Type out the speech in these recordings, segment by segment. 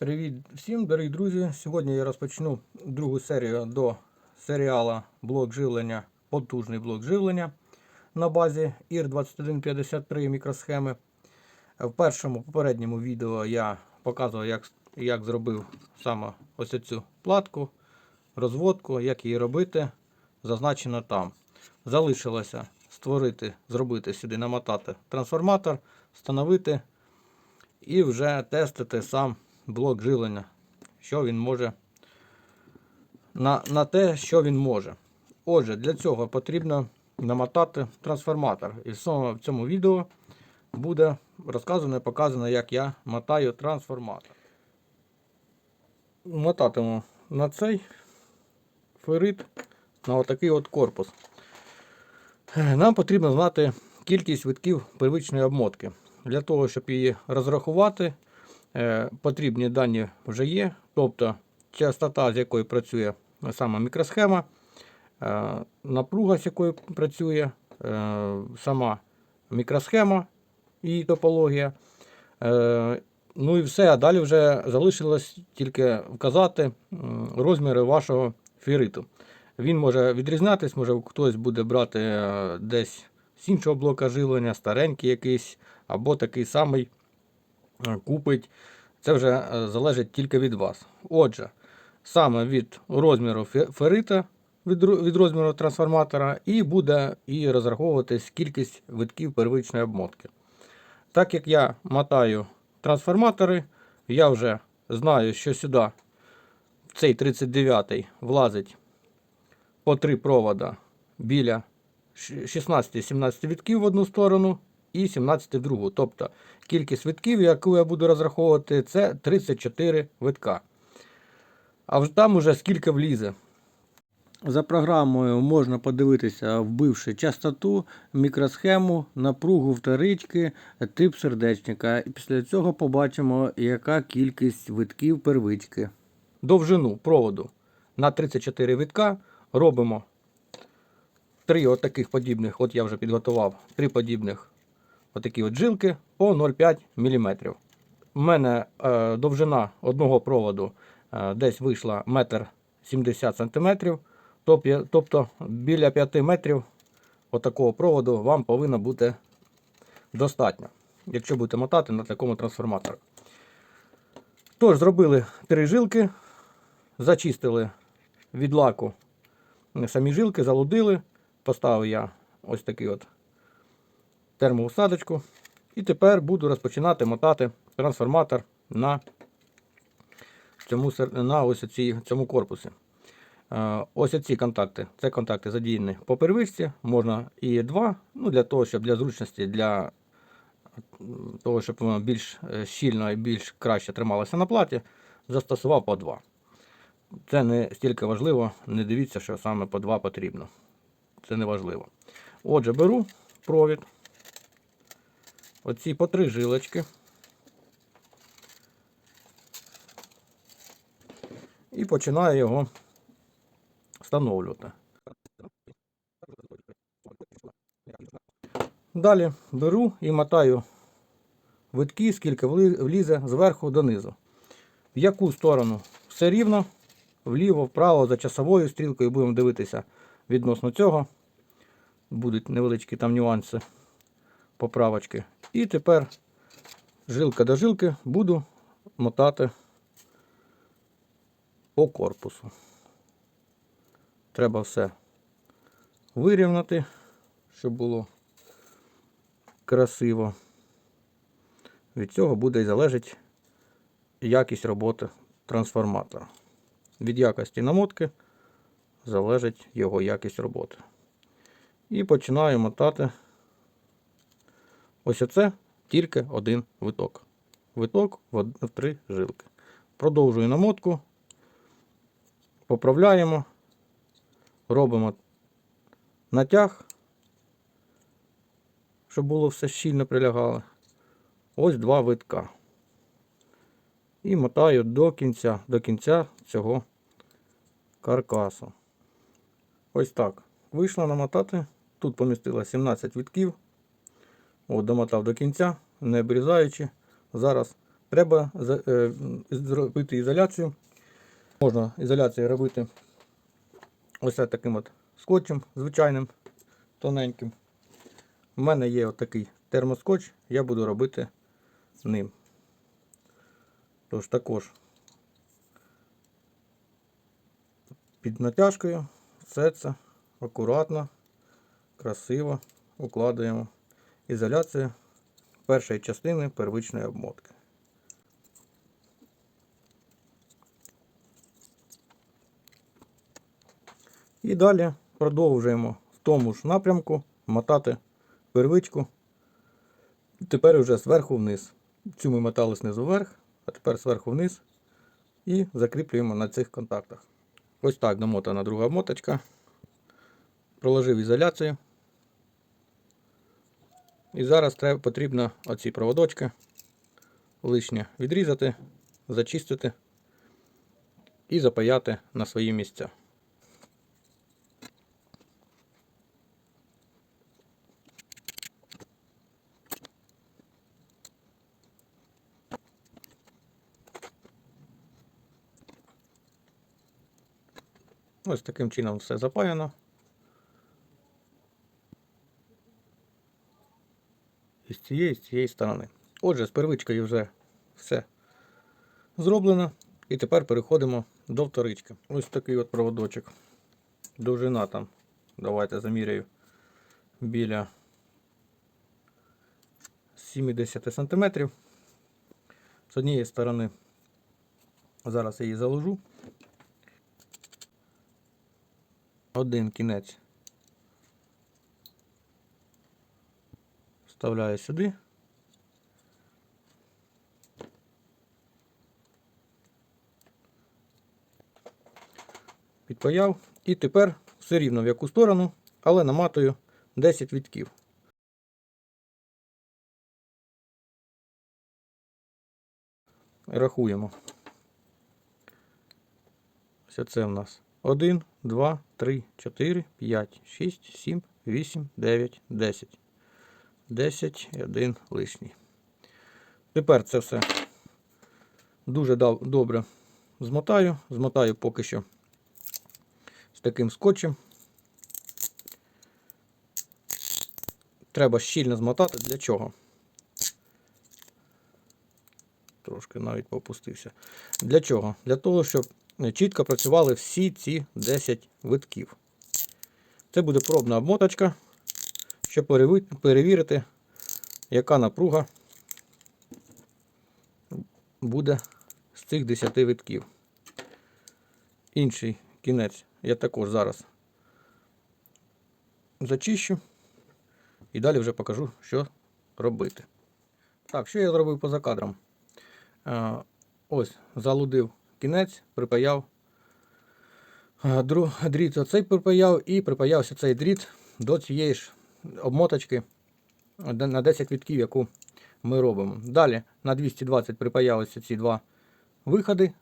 Привіт всім, дорогі друзі! Сьогодні я розпочну другу серію до серіала блок живлення, потужний блок живлення на базі IR2153 мікросхеми. В першому попередньому відео я показував, як, як зробив саме ось цю платку, розводку, як її робити. Зазначено там. Залишилося створити, зробити сюди, намотати трансформатор, встановити і вже тестити сам блок живлення, що він може на, на те, що він може. Отже, для цього потрібно намотати трансформатор. І в цьому, відео буде розказано і показано, як я мотаю трансформатор. Мотатиму на цей ферит, на отакий от корпус. Нам потрібно знати кількість витків первичної обмотки. Для того, щоб її розрахувати, потрібні дані вже є. Тобто частота, з якою працює сама мікросхема, е, напруга, з якою працює е, сама мікросхема і топологія. Е, Ну і все, а далі вже залишилось тільки вказати розміри вашого ферриту. Він може відрізнятись, може хтось буде брати е, десь з іншого блока живлення, старенький якийсь, або такий самий е, купить. Це вже е, залежить тільки від вас. Отже, саме від розміру фе- феррита, від, розміру трансформатора, і буде і розраховуватись кількість витків первичної обмотки. Так як я мотаю трансформатори, я вже знаю, що сюди цей 39 влазить по три провода біля 16-17 вітків в одну сторону і 17 в другу. Тобто кількість витків, яку я буду розраховувати, це 34 витка. А вже там уже скільки влізе. За програмою можна подивитися, вбивши частоту, мікросхему, напругу вторички, тип сердечника. І після цього побачимо, яка кількість витків первички. Довжину проводу на 34 витка робимо три отаких подібних, от я вже підготував, три подібних отакі от жилки по 0,5 мм. У мене е, довжина одного проводу е, десь вийшла 1,70 см. Тобто, біля 5 метрів отакого проводу вам повинно бути достатньо, якщо будете мотати на такому трансформаторі. Тож, зробили три жилки, зачистили від лаку самі жилки, залудили. Поставив я ось такий от термоусадочку. І тепер буду розпочинати мотати трансформатор на цьому, на ось оці, цьому корпусі. Е, Ось ці контакти. Це контакти задіяні по первичці. Можна і два, ну для того, щоб для зручності, для того, щоб воно більш е, щільно і більш краще трималося на платі, застосував по два. Це не стільки важливо, не дивіться, що саме по два потрібно. Це не важливо. Отже, беру провід. Оці по три жилочки. І починаю його встановлювати. Далі беру і мотаю витки, скільки влізе зверху донизу. В яку сторону? Все рівно, вліво, вправо, за часовою стрілкою будемо дивитися відносно цього. Будуть невеличкі там нюанси, поправочки. І тепер жилка до жилки буду мотати по корпусу. Треба все вирівняти, щоб було красиво. Від цього буде і залежить якість роботи трансформатора. Від якості намотки залежить його якість роботи. І починаю мотати. Ось оце тільки один виток. Виток в три жилки. Продовжую намотку. Поправляємо. Робимо натяг, щоб було все щільно прилягало. Ось два витка. І мотаю до кінця, до кінця цього каркасу. Ось так. Вийшло намотати. Тут помістило 17 вітків. От, домотав до кінця, не обрізаючи. Зараз треба е, зробити ізоляцію. Можна ізоляцію робити ось таким от скотчем звичайним, тоненьким. У мене є отакий термоскотч, я буду робити ним. Тож також під натяжкою все це акуратно, красиво укладаємо ізоляцію першої частини первичної обмотки. І далі продовжуємо в тому ж напрямку мотати первичку. Тепер уже зверху вниз. Цю ми мотали знизу вверх, а тепер зверху вниз і закріплюємо на цих контактах. Ось так домотана друга моточка. Проложив ізоляцію. І зараз треба, потрібно оці проводочки лишнє відрізати, зачистити і запаяти на свої місця. Ось таким чином все запаяно. І з цієї, з цієї сторони. Отже, з первичкою вже все зроблено. І тепер переходимо до вторички. Ось такий от проводочок. Довжина там, давайте заміряю, біля 70 см. З однієї сторони зараз я її заложу. Один кінець вставляю сюди. Підпаяв. І тепер все рівно в яку сторону, але наматую 10 вітків. Рахуємо. Ось це в нас 1, 2, 3, 4, 5, 6, 7, 8, 9, 10. 10 і 1 лишній. Тепер це все дуже добре змотаю. Змотаю поки що з таким скотчем. Треба щільно змотати. Для чого? Трошки навіть попустився. Для чого? Для того, щоб чітко працювали всі ці 10 витків. Це буде пробна обмоточка, щоб перевірити, яка напруга буде з цих 10 витків. Інший кінець я також зараз зачищу і далі вже покажу, що робити. Так, що я зробив поза кадром? Е, Ось, залудив кінець, припаяв е, дріт оцей припаяв і припаявся цей дріт до цієї ж обмоточки на 10 вітків, яку ми робимо. Далі на 220 припаялися ці два виходи,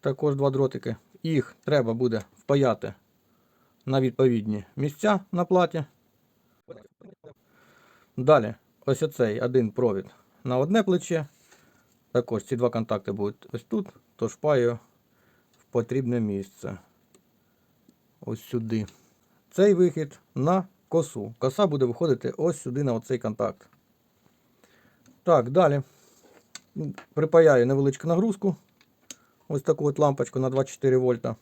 також два дротики. Їх треба буде впаяти на відповідні місця на платі. Далі ось оцей один провід на одне плече. Також ці два контакти будуть ось тут, тож впаю в потрібне місце. Ось сюди. Цей вихід на косу. Коса буде виходити ось сюди на оцей контакт. Так, далі припаяю невеличку нагрузку. Ось таку от лампочку на 24 вольта.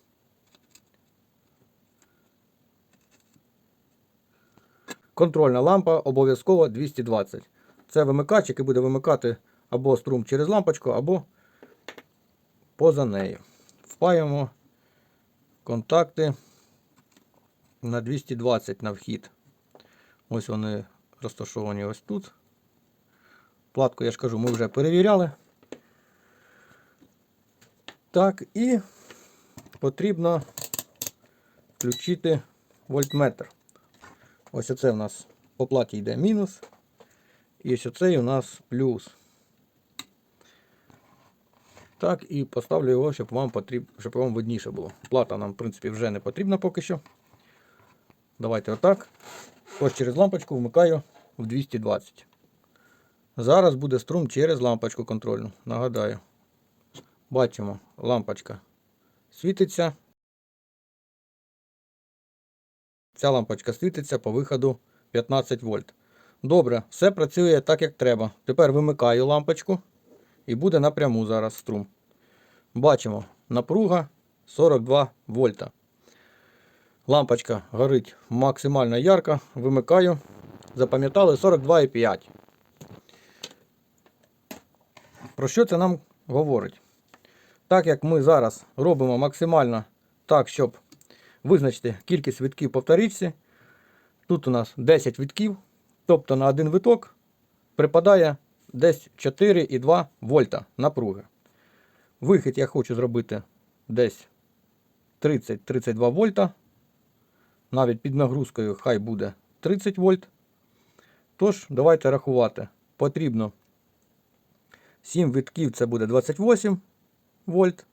Контрольна лампа обов'язково 220. Це вимикач, який буде вимикати або струм через лампочку, або поза нею. Впаємо контакти на 220 на вхід. Ось вони розташовані ось тут. Платку, я ж кажу, ми вже перевіряли. Так, і потрібно включити вольтметр. Ось оце у нас по платі йде мінус. І ось оцей у нас плюс. Так, і поставлю його, щоб вам потріб... щоб вам видніше було. Плата нам, в принципі, вже не потрібна поки що. Давайте отак. Ось через лампочку вмикаю в 220. Зараз буде струм через лампочку контрольну. Нагадаю. Бачимо, лампочка світиться. Ця лампочка світиться по виходу 15 вольт. Добре, все працює так, як треба. Тепер вимикаю лампочку і буде напряму зараз струм. Бачимо, напруга 42 вольта. Лампочка горить максимально ярко. Вимикаю. Запам'ятали 42,5. Про що це нам говорить? Так як ми зараз робимо максимально так, щоб визначити кількість витків по вторичці, тут у нас 10 витків, тобто на один виток припадає десь 4,2 вольта напруги. Вихід я хочу зробити десь 30-32 вольта. Навіть під нагрузкою хай буде 30 вольт. Тож, давайте рахувати. Потрібно 7 витків це буде 28 вольт.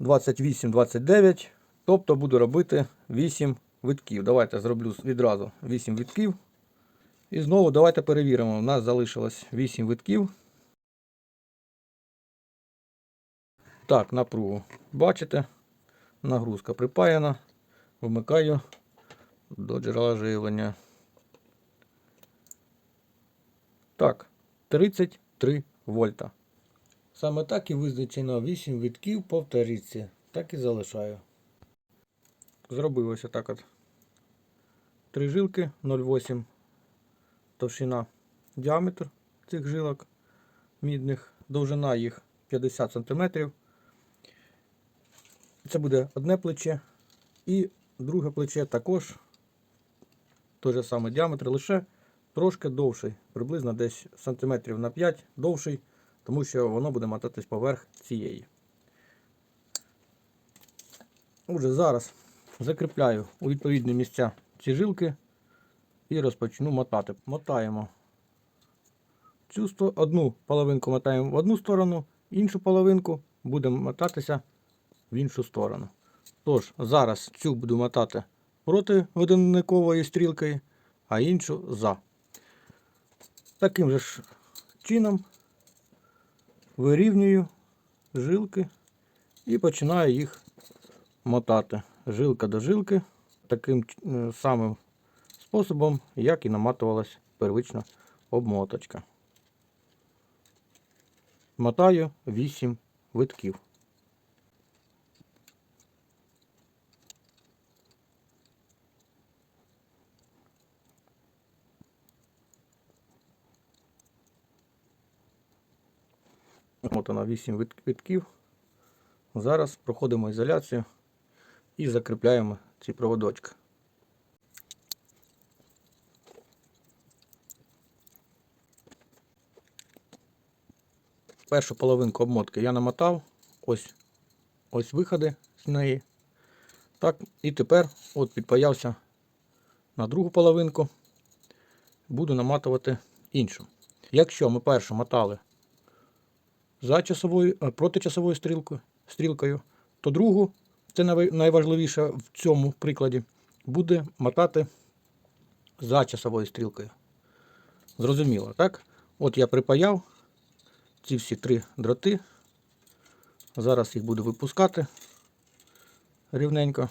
28-29. Тобто буду робити 8 витків. Давайте зроблю відразу 8 витків. І знову давайте перевіримо. У нас залишилось 8 витків. Так, напругу. Бачите? Нагрузка припаяна. Вмикаю до джерела живлення. Так, 33 вольта. Саме так і визначено 8 витків по вторичці. Так і залишаю. Зробив ось отак от. Три жилки 0,8 товщина діаметр цих жилок мідних, довжина їх 50 см. Це буде одне плече і друге плече також той же самий діаметр, лише трошки довший, приблизно десь сантиметрів на 5 довший, тому що воно буде мотатись поверх цієї. Отже, зараз закріпляю у відповідні місця ці жилки і розпочну мотати. Мотаємо цю одну половинку мотаємо в одну сторону, іншу половинку будемо мотатися в іншу сторону. Тож, зараз цю буду мотати проти годинникової стрілки, а іншу за. Таким же ж чином вирівнюю жилки і починаю їх мотати жилка до жилки таким е, самим способом, як і наматувалась первична обмоточка. Мотаю 8 витків. Мотано 8 вит- витків. Зараз проходимо ізоляцію і закріпляємо ці проводочки. Першу половинку обмотки я намотав. Ось, ось виходи з неї. Так, і тепер от підпаявся на другу половинку. Буду наматувати іншу. Якщо ми першу мотали за часовою, е, проти часовою стрілкою, стрілкою, то другу, це найважливіше в цьому прикладі, буде мотати за часовою стрілкою. Зрозуміло, так? От я припаяв ці всі три дроти. Зараз їх буду випускати рівненько.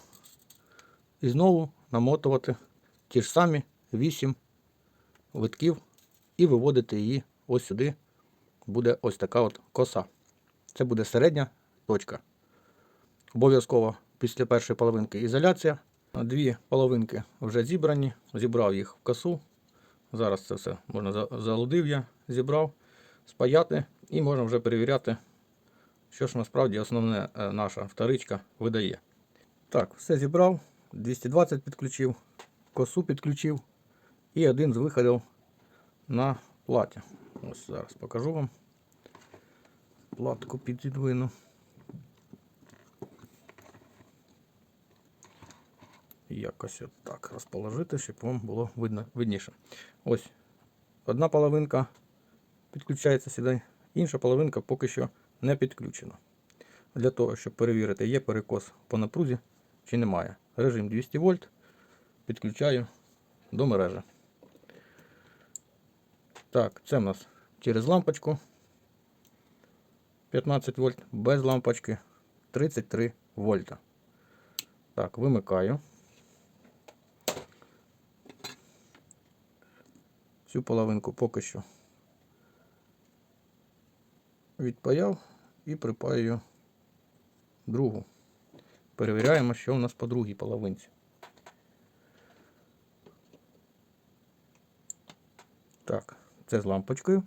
І знову намотувати ті ж самі 8 витків і виводити її ось сюди. Буде ось така от коса. Це буде середня точка. Обов'язково після першої половинки ізоляція. Дві половинки вже зібрані, зібрав їх в косу. Зараз це все можна залудив я, зібрав, спаяти і можна вже перевіряти, що ж насправді основне е, наша вторичка видає. Так, все зібрав, 220 підключив, косу підключив і один з виходів на платі. Ось зараз покажу вам. Платку підвину. Якось так розположити, щоб вам було видно, видніше. Ось одна половинка підключається сюди, інша половинка поки що не підключена. Для того, щоб перевірити, є перекос по напрузі чи немає. Режим 200 вольт підключаю до мережі. Так, це в нас через лампочку 15 вольт, без лампочки 33 вольта. Так, вимикаю. Цю половинку поки що відпаяв і припаюю другу. Перевіряємо, що у нас по другій половинці. Так, це з лампочкою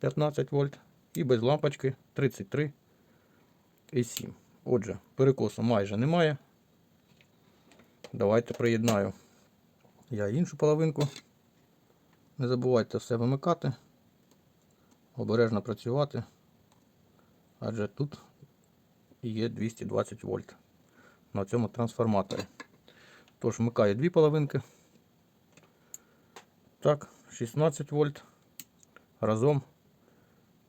15 вольт і без лампочки 33 і 7. Отже, перекосу майже немає. Давайте приєднаю я іншу половинку. Не забувайте все вимикати, обережно працювати, адже тут є 220 вольт на цьому трансформаторі. Тож вмикаю дві половинки. Так, 16 вольт. Разом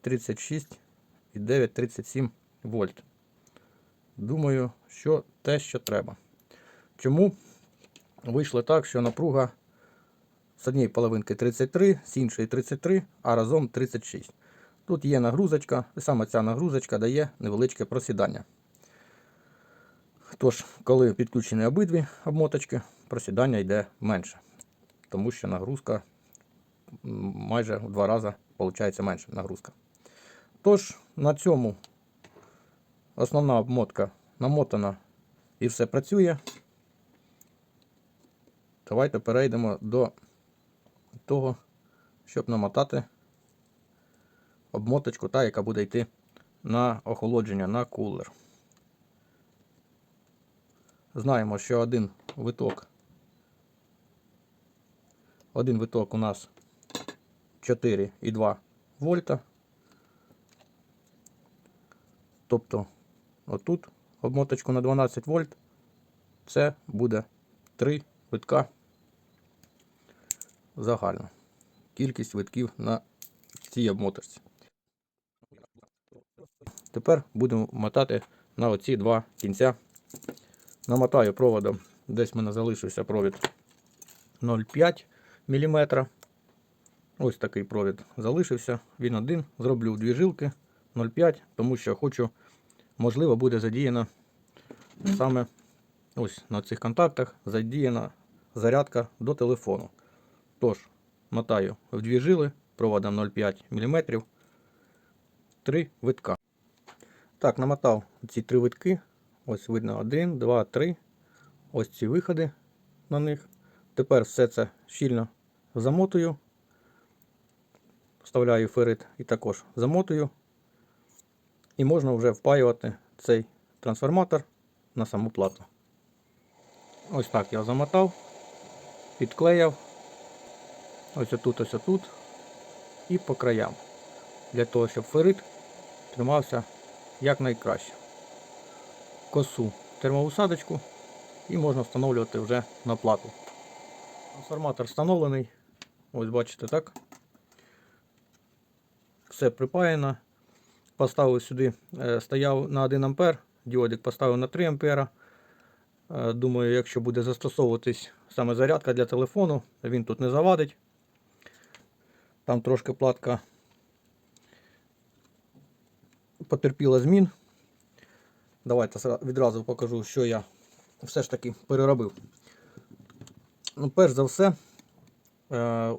36 і 9, 37 вольт. Думаю, що те, що треба. Чому вийшло так, що напруга з однієї половинки 33, з іншої 33, а разом 36. Тут є нагрузочка, і саме ця нагрузочка дає невеличке просідання. Тож, коли підключені обидві обмоточки, просідання йде менше, тому що нагрузка майже в два рази виходить менше нагрузка. Тож, на цьому основна обмотка намотана і все працює. Давайте перейдемо до того, щоб намотати обмоточку, та, яка буде йти на охолодження, на кулер. Знаємо, що один виток. Один виток у нас 4,2 вольта. Тобто, отут обмоточку на 12 вольт. Це буде 3 витка загально. Кількість витків на цій обмоточці. Тепер будемо мотати на оці два кінця. Намотаю проводом, десь в мене залишився провід 0,5 мм. Ось такий провід залишився. Він один. Зроблю дві жилки 0,5, тому що хочу, можливо, буде задіяна саме ось на цих контактах задіяна зарядка до телефону. Тож, мотаю в дві жили проводом 0,5 мм. Три витка. Так, намотав ці три витки. Ось видно 1, 2, 3. Ось ці виходи на них. Тепер все це щільно замотую. Вставляю ферит і також замотую. І можна вже впаювати цей трансформатор на саму плату. Ось так я замотав, підклеяв. Ось отут, ось отут. І по краям. Для того, щоб ферит тримався якнайкраще. Косу термоусадочку і можна встановлювати вже на плату. Трансформатор встановлений. Ось бачите, так? Все припаяно. Поставив сюди, е, стояв на 1 А, діодик поставив на 3 А. Е, Думаю, якщо буде застосовуватись саме зарядка для телефону, він тут не завадить. Там трошки платка потерпіла змін. Давайте відразу покажу, що я все ж таки переробив. Ну, перш за все, е,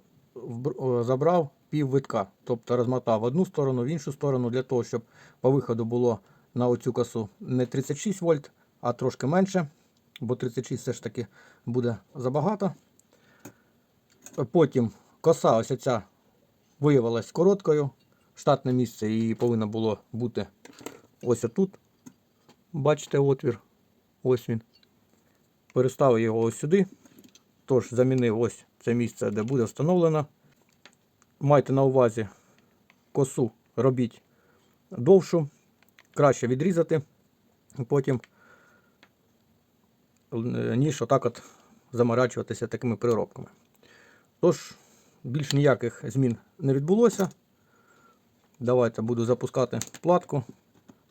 забрав пів тобто розмотав в одну сторону, в іншу сторону, для того, щоб по виходу було на оцю косу не 36 вольт, а трошки менше, бо 36 все ж таки буде забагато. Потім коса ось ця виявилась короткою. Штатне місце її повинно було бути ось отут. Бачите отвір. Ось він. Переставив його ось сюди. Тож замінив ось це місце, де буде встановлено. Майте на увазі косу робіть довшу, краще відрізати, потім е, ніж отак от заморачуватися такими приробками. Тож, більш ніяких змін не відбулося. Давайте буду запускати платку,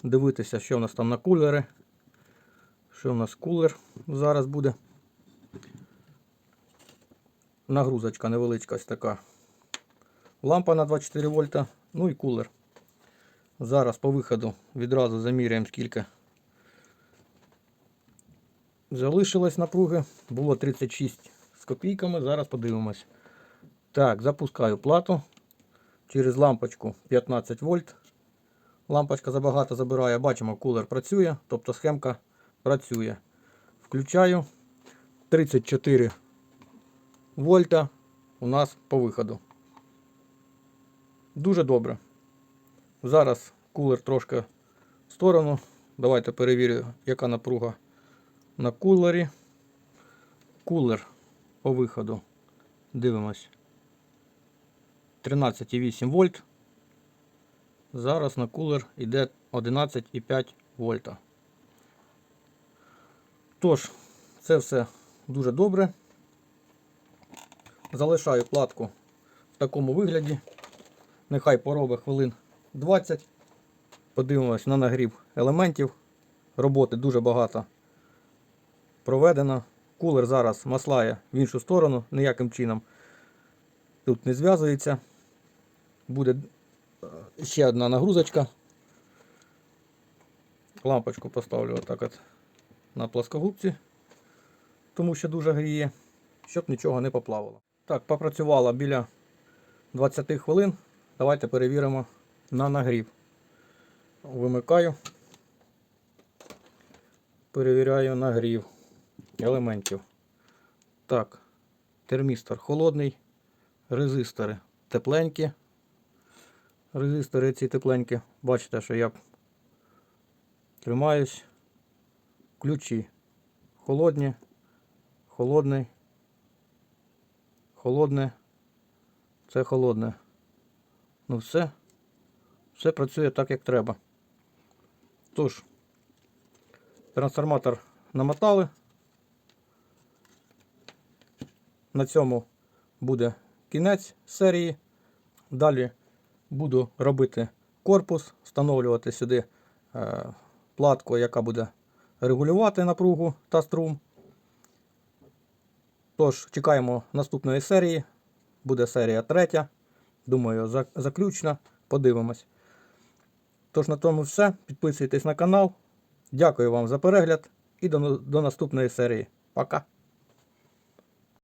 дивитися, що в нас там на кулери. Що в нас кулер зараз буде. Нагрузочка невеличка ось така лампа на 24 вольта, ну і кулер. Зараз по виходу відразу заміряємо скільки залишилось напруги. Було 36 з копійками, зараз подивимось. Так, запускаю плату через лампочку 15 вольт. Лампочка забагато забирає, бачимо, кулер працює, тобто схемка працює. Включаю 34 вольта у нас по виходу. Дуже добре. Зараз кулер трошки в сторону. Давайте перевірю, яка напруга на кулері. Кулер по виходу. Дивимось. 13,8 вольт. Зараз на кулер йде 11,5 вольта. Тож, це все дуже добре. Залишаю платку в такому вигляді. Нехай поробить хвилин 20. Подивимось на нагрів елементів. Роботи дуже багато проведено. Кулер зараз маслає в іншу сторону, ніяким чином тут не зв'язується. Буде е, ще одна нагрузочка. Лампочку поставлю отак от на плоскогубці, тому що дуже гріє, щоб нічого не поплавало. Так, попрацювала біля 20 хвилин. Давайте перевіримо на нагрів. Вимикаю. Перевіряю нагрів елементів. Так, термістор холодний, резистори тепленькі. Резистори ці тепленькі. Бачите, що я тримаюсь. Ключі холодні, холодний, холодне, це холодне. Ну все, все працює так, як треба. Тож, трансформатор намотали. На цьому буде кінець серії. Далі буду робити корпус, встановлювати сюди е, платку, яка буде регулювати напругу та струм. Тож, чекаємо наступної серії. Буде серія третя. Думаю, заключно. Подивимось. Тож на тому все. Підписуйтесь на канал. Дякую вам за перегляд і до, до наступної серії. Пока!